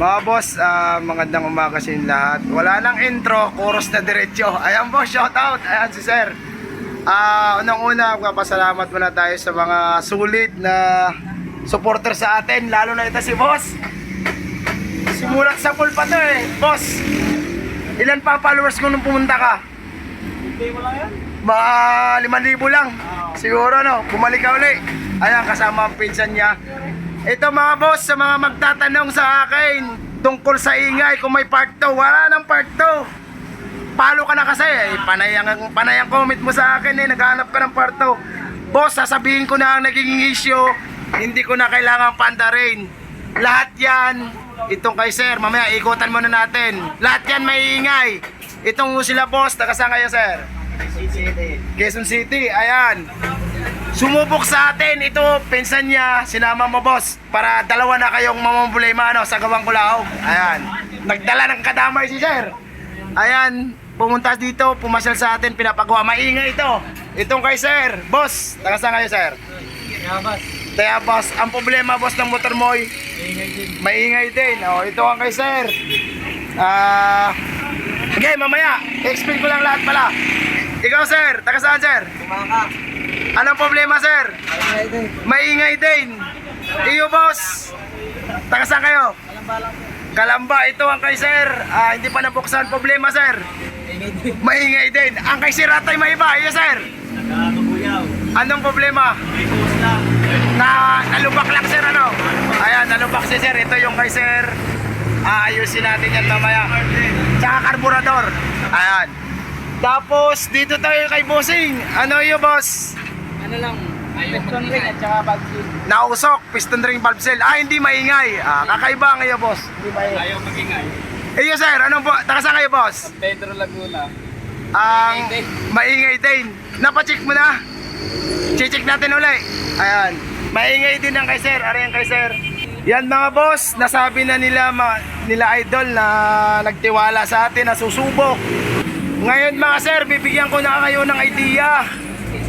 Mga boss, ah, magandang umaga sa inyo lahat. Wala nang intro, chorus na diretso. Ayan boss, shout out. Ayan si sir. Ah, unang-una, magpapasalamat muna tayo sa mga sulit na supporter sa atin, lalo na ito si boss. Simulat sa pool pa to eh. Boss, ilan pa followers ko nung pumunta ka? Hindi mo lang yan? Mga 5,000 lang. Siguro no, bumalik ka uli. Ayan, kasama ang pinsan niya. Ito mga boss, sa mga magtatanong sa akin tungkol sa ingay, kung may part 2, wala nang part 2. Palo ka na kasi, eh. panay, ang, panay ang comment mo sa akin eh, naghanap ka ng part 2. Boss, sasabihin ko na ang naging issue, hindi ko na kailangan pandarin. Lahat yan, itong kay sir, mamaya ikutan muna natin. Lahat yan may ingay. Itong sila boss, nakasaan kayo sir? Quezon City, ayan. Sumubok sa atin, ito, pinsan niya, sinama mo boss, para dalawa na kayong mamamblema ano, sa gawang kulaog. Ayan. Nagdala ng kadamay si sir. Ayan, pumunta dito, pumasyal sa atin, pinapagawa. Maingay ito. Itong kay sir. Boss, taga saan kayo sir? Yabas. Kaya boss, ang problema boss ng motor mo ay maingay din. O, ito ang kay sir. Ah, okay, mamaya, explain ko lang lahat pala. Ikaw sir, taga saan sir? Kumaka. Anong problema sir? Ingay din. Maingay din. Iyo boss. Taga saan kayo? Alam ba lang? Kalamba, ito ang kay sir. Ah, hindi pa nabuksan problema sir. Maingay din. Ang kay sir atay may iba. Iyo sir. Anong problema? Na nalubak lang sir ano? Ayan, nalubak si sir. Ito yung kay sir. Aayusin natin yan mamaya. Tsaka karburador. Ayan. Tapos dito tayo kay bossing. Ano iyo boss? Ano lang? Piston ring at saka bagsin. Nausok, piston ring valve cell. Ah, hindi maingay. Ah, kakaiba ang iyo boss. Hindi maingay. Ayaw magingay. Iyo sir, anong po? Taga saan kayo boss? San Pedro Laguna. Ang Maingay din. maingay din. Napacheck mo na. Check natin uli. Ayan. Maingay din ang kay sir. Ari ang kay sir. Yan mga boss, nasabi na nila ma, nila idol na nagtiwala sa atin na susubok. Ngayon mga sir, bibigyan ko na kayo ng idea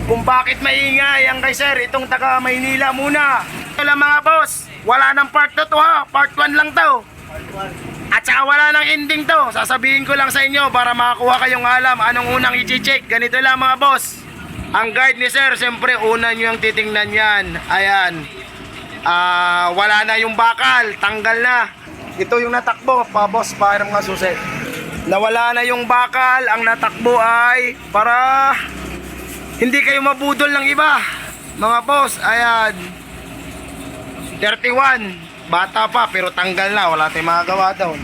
kung bakit maingay ang kay sir itong taga Maynila muna. Wala mga boss, wala nang part 2 to ha, part 1 lang to. At saka wala nang ending to. Sasabihin ko lang sa inyo para makakuha kayong alam anong unang i-check. Ganito lang mga boss. Ang guide ni sir, siyempre una nyo yung titingnan yan. Ayan. Ah, wala na yung bakal, tanggal na. Ito yung natakbo, pa boss, para mga susi. Nawala na yung bakal, ang natakbo ay para hindi kayo mabudol ng iba. Mga boss, ayan. 31. Bata pa pero tanggal na. Wala tayong magagawa doon.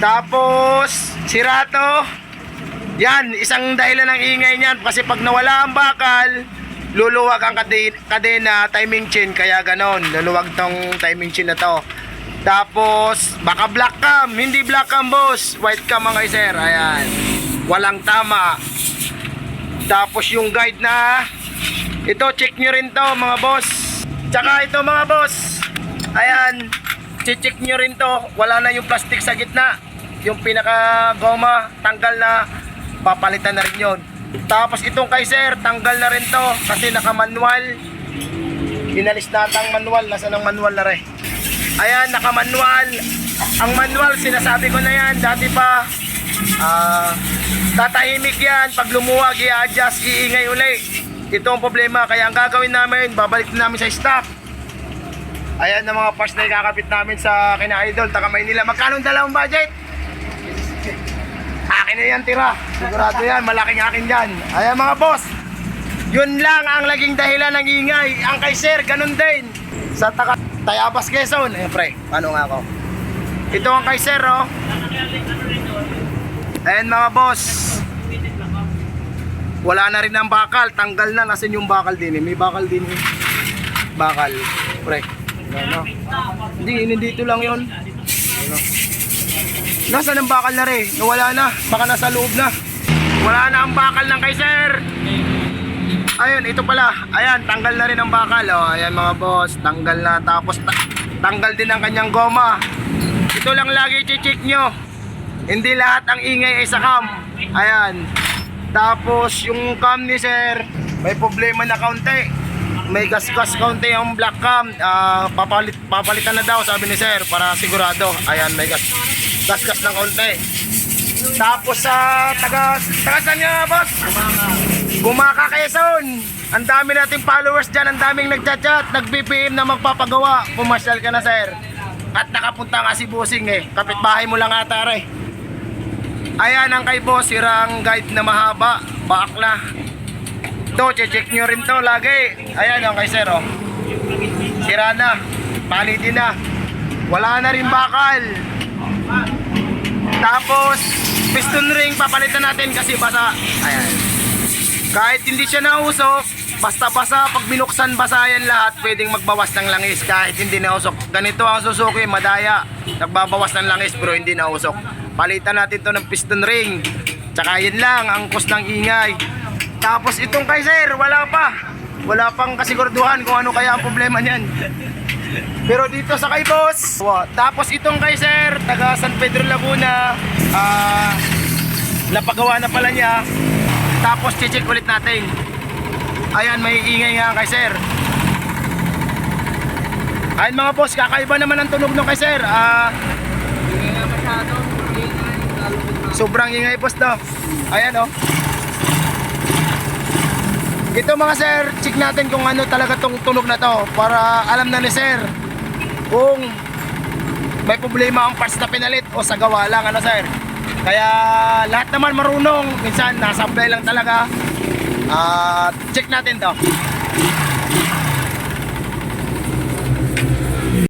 Tapos, sirato. Yan, isang dahilan ng ingay niyan. Kasi pag nawala ang bakal, luluwag ang kade- kadena, timing chain. Kaya ganon, luluwag tong timing chain na to. Tapos, baka black cam. Hindi black cam, boss. White cam mga sir. Ayan. Walang tama. Tapos yung guide na ito check nyo rin to mga boss. Tsaka ito mga boss. Ayan. Check nyo rin to. Wala na yung plastic sa gitna. Yung pinaka goma tanggal na. Papalitan na rin yun. Tapos itong kay sir, tanggal na rin to kasi naka-manual. Inalis ang manual. Nasa ng manual na rin. Ayan, naka-manual. Ang manual, sinasabi ko na yan. Dati pa, ah, tatahimik yan. Pag lumuwag, i-adjust, iingay uli. Ito ang problema. Kaya ang gagawin namin, babalik na namin sa stock. Ayan ang mga parts na ikakapit namin sa kina Idol, taga Maynila. Magkano ang dalawang budget? Akin na yan tira. Sigurado yan, malaking akin yan. Ayan mga boss. Yun lang ang laging dahilan ng ingay. Ang kay Sir, ganun din. Sa taga Tayabas, Quezon. Eh, pre, paano nga ako? Ito ang kay Sir, oh. Ayan mga boss. Wala na rin ang bakal, tanggal na. Nasaan yung bakal din eh? May bakal din eh. Bakal. Pre. Ano? Hindi, nandito lang yon. Ano? Nasaan ang bakal na rin? Nawala na. Baka nasa loob na. Wala na ang bakal ng kay sir. Ayun, ito pala. Ayan, tanggal na rin ang bakal. Oh, ayan mga boss, tanggal na. Tapos ta- tanggal din ang kanyang goma. Ito lang lagi i-check nyo. Hindi lahat ang ingay ay sa cam. Ayan. Tapos yung cam ni sir, may problema na kaunti. may gas-gas kaunti yung black cam. Ah, papalit, papalitan na daw sabi ni sir para sigurado. Ayan, may gas, gas-gas ng kaunti. Tapos sa taga, taga saan nga boss? Bumaka Quezon. Ang dami nating followers dyan, ang daming nagchat-chat, nag-BPM na magpapagawa. Pumasyal ka na sir. At nakapunta nga si Busing eh. Kapitbahay mo lang ata eh. Ayan ang kay boss, sirang guide na mahaba, bakla. To, check nyo rin to lagi. Ayan ang kay sir oh. Sira na, palitin na. Wala na rin bakal. Tapos, piston ring papalitan natin kasi basa. Ayan. Kahit hindi siya nausok, basta basa, pag binuksan basa yan lahat, pwedeng magbawas ng langis kahit hindi nausok. Ganito ang Suzuki, madaya. Nagbabawas ng langis pero hindi nausok. Palitan natin to ng piston ring. Tsaka yun lang, ang cost ng ingay. Tapos itong kay sir, wala pa. Wala pang kasiguraduhan kung ano kaya ang problema niyan. Pero dito sa kay boss, tapos itong kay sir, taga San Pedro Laguna, ah, napagawa na pala niya. Tapos check ulit natin. Ayan, may ingay nga kay sir. Ayan mga boss, kakaiba naman ang tunog nung kay sir. Ah, sobrang ingay boss to. Ayan oh. Ito mga sir, check natin kung ano talaga tong tunog na to para alam na ni sir kung may problema ang parts na pinalit o sa gawa lang ano sir. Kaya lahat naman marunong, minsan nasa lang talaga. At check natin to.